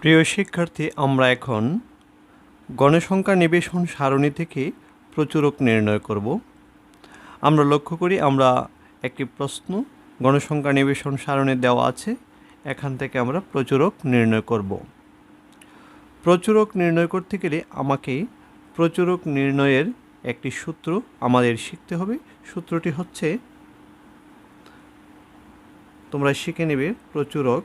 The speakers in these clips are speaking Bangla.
প্রিয় শিক্ষার্থী, আমরা এখন গণসংখ্যা নিবেশন সারণী থেকে প্রচুরক নির্ণয় করব। আমরা লক্ষ্য করি, আমরা একটি প্রশ্ন, গণসংখ্যা নিবেশন সারণী দেওয়া আছে, এখান থেকে আমরা প্রচুরক নির্ণয় করব। প্রচুরক নির্ণয় করতে গেলে আমাকে প্রচুরক নির্ণয়ের একটি সূত্র আমাদের শিখতে হবে। সূত্রটি হচ্ছে, তোমরা শিখে নেবে প্রচুরক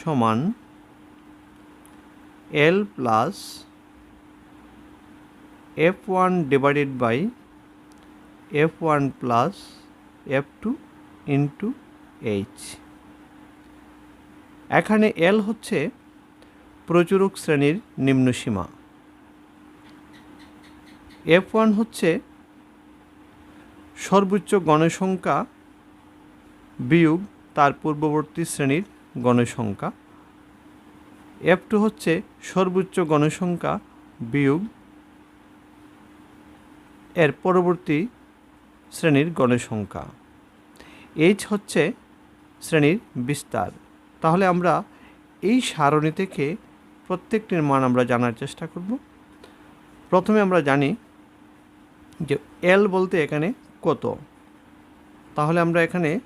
সমান L plus F one divided by F one plus F two into H এখানে এল হচ্ছে প্রচুরক শ্রেণির নিম্নসীমা এফ ওয়ান হচ্ছে সর্বোচ্চ গণসংখ্যা বিয়োগ তার পূর্ববর্তী শ্রেণির গণসংখ্যা। এফ টু হচ্ছে সর্বোচ্চ গণসংখ্যা বিয়োগ এর পরবর্তী শ্রেণির গণসংখ্যা। এইচ হচ্ছে শ্রেণির বিস্তার। তাহলে আমরা এই সারণী থেকে প্রত্যেকটির মান আমরা জানার চেষ্টা করব। প্রথমে আমরা জানি যে এল বলতে এখানে কত। তাহলে আমরা এখানে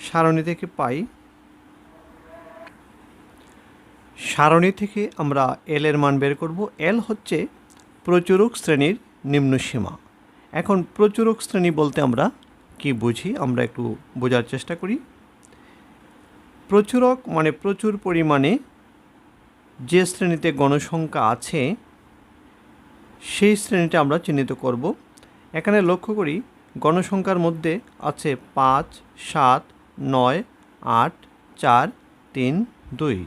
সারণী থেকে পাই সারণী থেকে আমরা এল এর মান বের করব। এল হচ্ছে প্রচুরক শ্রেণির নিম্নসীমা এখন প্রচুরক শ্রেণি বলতে আমরা কি বুঝি? আমরা একটু বোঝার চেষ্টা করি। প্রচুরক মানে প্রচুর পরিমাণে যে শ্রেণীতে গণসংখ্যা আছে, সেই শ্রেণীটা আমরা চিহ্নিত করব। এখানে লক্ষ্য করি, গণসংখ্যার মধ্যে আছে পাঁচ, সাত, নয়, আট, চার, তিন, দুই।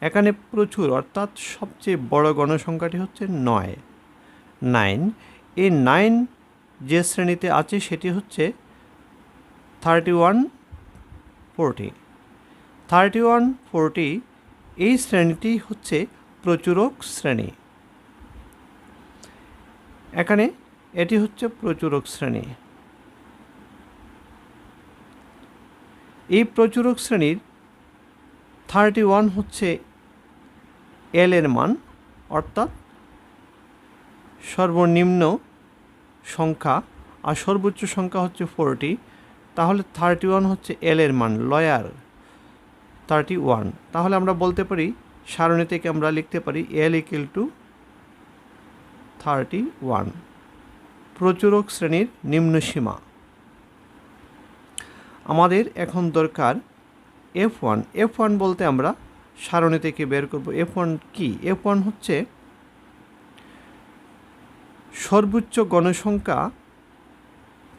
এখানে প্রচুর, অর্থাৎ সবচেয়ে বড় গণসংখ্যাটি হচ্ছে নয়। নাইন, এই নাইন যে শ্রেণীতে আছে সেটি হচ্ছে thirty one forty. Thirty one forty এই শ্রেণীটি হচ্ছে প্রচুরক শ্রেণি। এখানে এটি হচ্ছে প্রচুরক শ্রেণি। এই প্রচুরক শ্রেণির থার্টি ওয়ান হচ্ছে এল এর মান, অর্থাৎ সর্বনিম্ন সংখ্যা, আর সর্বোচ্চ সংখ্যা হচ্ছে ফোরটি, তাহলে থার্টি ওয়ান হচ্ছে এল এর মান, লয়ার থার্টি ওয়ান। তাহলে আমরা বলতে পারি, সারণী থেকে আমরা লিখতে পারি L equal to thirty one. প্রচুরক শ্রেণির নিম্ন সীমা আমাদের এখন দরকার এফ ওয়ান এফ ওয়ান বলতে আমরা সারণী থেকে বের করব। এফ ওয়ান কী? এফ ওয়ান হচ্ছে সর্বোচ্চ গণসংখ্যা,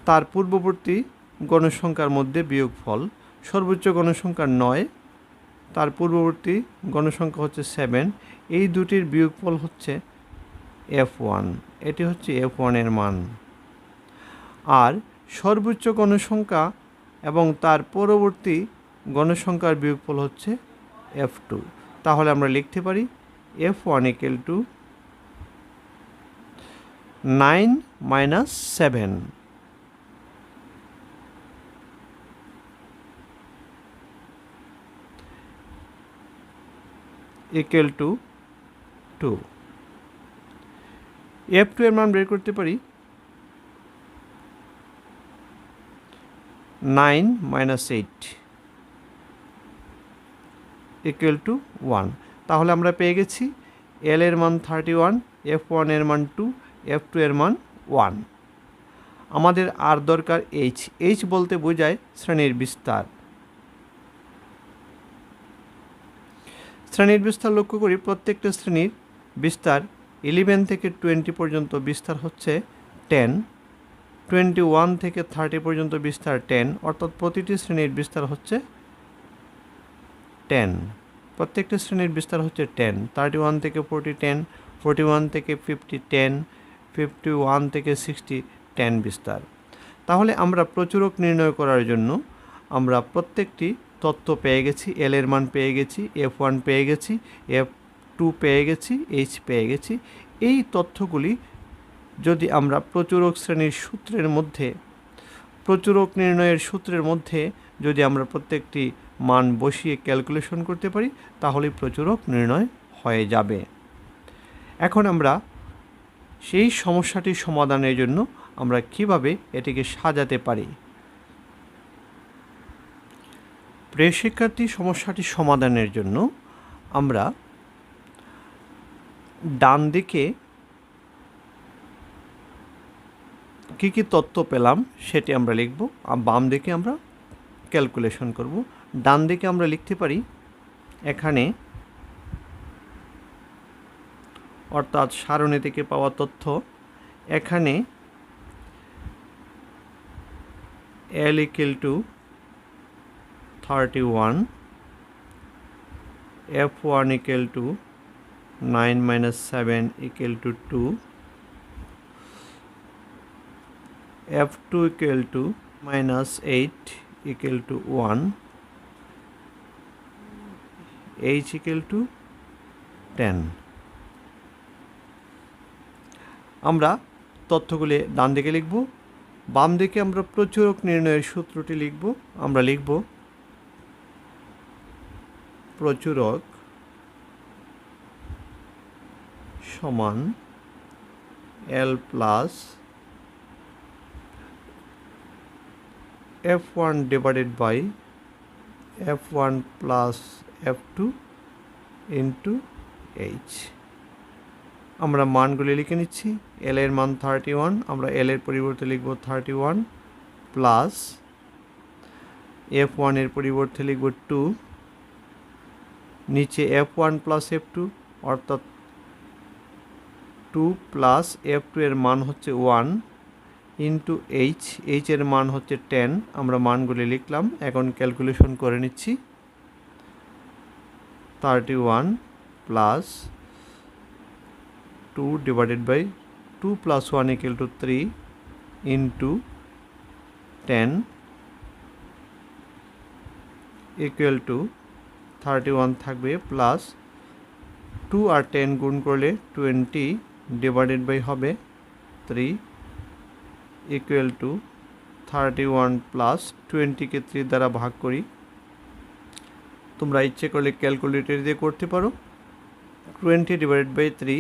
তার পূর্ববর্তী গণসংখ্যার মধ্যে বিয়োগফল। সর্বোচ্চ গণসংখ্যা নয়, তার পূর্ববর্তী গণসংখ্যা হচ্ছে সেভেন এই দুটির বিয়োগফল হচ্ছে এফ ওয়ান এটি হচ্ছে এফ ওয়ানের মান। আর সর্বোচ্চ গণসংখ্যা এবং তার পরবর্তী গণসংখ্যার বিয়োগফল হচ্ছে এফ টু তাহলে আমরা লিখতে পারি F one equal to nine minus seven equal to two F two এর মান বের করতে পারি nine minus eight equal to one তাহলে আমরা পেয়ে গেছি এল এর মান থার্টি ওয়ান এফ ওয়ানের মান টু এফ টু এর মান ওয়ান আমাদের আর দরকার এইচ এইচ বলতে বোঝায় শ্রেণির বিস্তার। শ্রেণির বিস্তার লক্ষ্য করি প্রত্যেকটা শ্রেণির বিস্তার ইলেভেন থেকে টোয়েন্টি পর্যন্ত বিস্তার হচ্ছে টেন টোয়েন্টি ওয়ান থেকে থার্টি পর্যন্ত বিস্তার টেন অর্থাৎ প্রতিটি শ্রেণির বিস্তার হচ্ছে টেন প্রত্যেকটা শ্রেণির বিস্তার হচ্ছে টেন থার্টি ওয়ান থেকে ফোরটি টেন ফোরটি ওয়ান থেকে ফিফটি টেন ফিফটি ওয়ান থেকে সিক্সটি টেন বিস্তার। তাহলে আমরা প্রচুরক নির্ণয় করার জন্য আমরা প্রত্যেকটি তথ্য পেয়ে গেছি এল এর মান পেয়ে গেছি এফ ওয়ান পেয়ে গেছি এফ টু পেয়ে গেছি এইচ পেয়ে গেছি। এই তথ্যগুলি যদি আমরা প্রচুরক শ্রেণির সূত্রের মধ্যে, প্রচুরক নির্ণয়ের সূত্রের মধ্যে যদি আমরা প্রত্যেকটি মান বসিয়ে ক্যালকুলেশন করতে পারি তাহলে প্রচুরক নির্ণয় হয়ে যাবে। এখন আমরা সেই সমস্যাটি সমাধানের জন্য আমরা কীভাবে এটিকে সাজাতে পারি? প্রিয় শিক্ষার্থী সমস্যাটি সমাধানের জন্য আমরা ডান দিকে কী কী তথ্য পেলাম সেটি আমরা লিখব, আর বাম দিকে আমরা ক্যালকুলেশন করব। ডান দিকে আমরা লিখতে পারি, এখানে অর্থাৎ সারণী থেকে পাওয়া তথ্য, এখানে L equal to thirty one F one equal to nine minus seven equal to two F two equal to minus eight equal to one H equal to ten আমরা তথ্যগুলি ডান দিকে লিখব, বাম দিকে আমরা প্রচুরক নির্ণয়ের সূত্রটি লিখব, আমরা লিখব প্রচুরক সমান L plus F one divided by F one plus F two into H আমরা মানগুলি লিখে নিচ্ছি। এল এর মান থার্টি ওয়ান আমরা এল এর পরিবর্তে লিখব থার্টি ওয়ান প্লাস এফ ওয়ানের পরিবর্তে লিখব টু নিচে F one plus F two অর্থাৎ টু প্লাস এফ টু এর মান হচ্ছে ওয়ান ইন্টু এইচ এইচ এর মান হচ্ছে টেন আমরা মানগুলি লিখলাম। এখন ক্যালকুলেশন করে নিচ্ছি। Thirty one plus two divided by two plus one equal to three into ten equal to thirty one থাকবে প্লাস টু আর টেন গুণ করলে টোয়েন্টি ডিভাইডেড বাই হবে three equal to thirty one plus টোয়েন্টিকে three দ্বারা ভাগ করি তোমরা ইচ্ছে করলে ক্যালকুলেটর দিয়ে করতে পারো। Twenty divide by three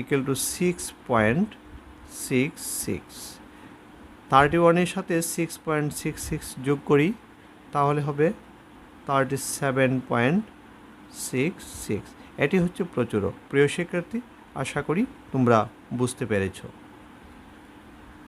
equal to six point six six thirty ওয়ানের সাথে সিক্স পয়েন্ট সিক্স সিক্স যোগ করি, তাহলে হবে thirty seven point six six এটি হচ্ছে প্রচুরক। প্রিয় শিক্ষার্থী, আশা করি তোমরা বুঝতে পেরেছ।